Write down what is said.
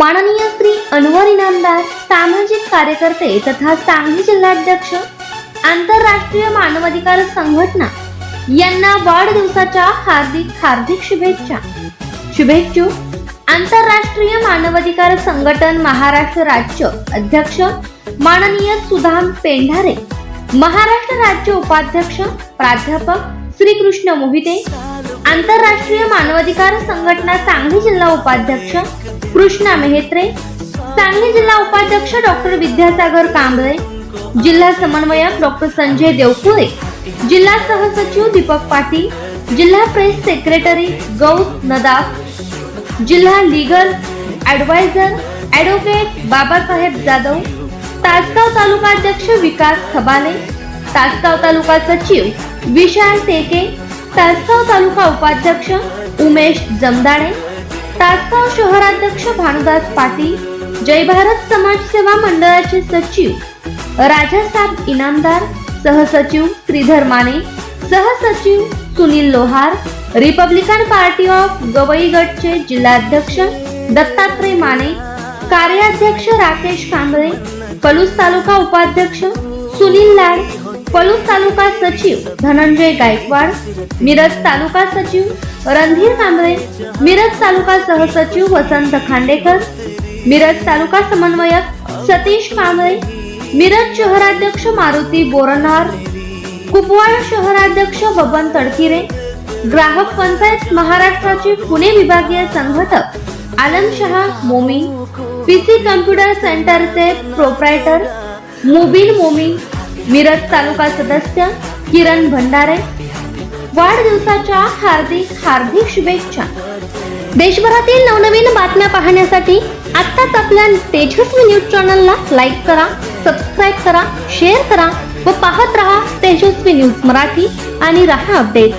माननीय श्री अनवर इनामदार सामाजिक कार्यकर्ते तथा सांगली जिल्हाध्यक्ष आंतरराष्ट्रीय मानवाधिकार संघटना यांना वाढदिवसाच्या हार्दिक हार्दिक शुभेच्छा. शुभेच्छू. आंतरराष्ट्रीय मानवाधिकार संघटन महाराष्ट्र राज्य अध्यक्ष माननीय सुधाम पेंढारे महाराष्ट्र राज्य उपाध्यक्ष प्राध्यापक श्रीकृष्ण मोहिते आंतरराष्ट्रीय मानवाधिकार संघटना सांगली जिल्हा उपाध्यक्ष कृष्णा मेहत्रे सांगली जिल्हा उपाध्यक्ष डॉक्टर विद्यासागर कांबळे जिल्हा समन्वयक डॉक्टर संजय देवकुळे जिल्हा सहसचिव दीपक पाटील जिल्हा प्रेस सेक्रेटरी गौत नदाफ जिल्हा legal advisor advocate Babasaheb Jadhav Tasgaon तालुकाध्यक्ष विकास खबाले तासगाव तालुका सचिव विशाल टेके तासगाव तालुका उपाध्यक्ष उमेश जमदाडे तासगाव शहराध्यक्ष भानुदास पाटील जय भारत समाज सेवा मंडळाचे सचिव राजासाहेब इनामदार सहसचिव श्रीधर माने सहसचिव Sunil Lohar Republican Party of गवईगडचे जिल्हाध्यक्ष दत्तात्रय माने कार्याध्यक्ष राकेश कांबळे पलूस तालुका उपाध्यक्ष सुनील लाड पलूस तालुका सचिव धनंजय गायकवाड मिरज तालुका सचिव रणधीर कांबळे मिरज तालुका सहसचिव वसंत खांडेकर मिरज तालुका समन्वयक सतीश कांबळे मिरज शहराध्यक्ष मारुती बोरनार कुपवाड शहराध्यक्ष बबन तडकिरे ग्राहक पंचायत महाराष्ट्राचे पुणे विभागीय संघटक आलमशहा मोमी पीसी कम्प्युटर सेंटरचे प्रोप्रायटर मोबिल मोमी मिरज तालुका सदस्य किरण भंडारे. वाढदिवसाच्या हार्दिक हार्दिक शुभेच्छा. देशभरातील नवनवीन बातम्या पाहण्यासाठी आत्ताच आपल्या तेजस्वी न्यूज चॅनलला लाईक करा सबस्क्राईब करा शेअर करा व पाहत रहा तेजस्वी न्यूज मराठी आणि रहा अपडेट.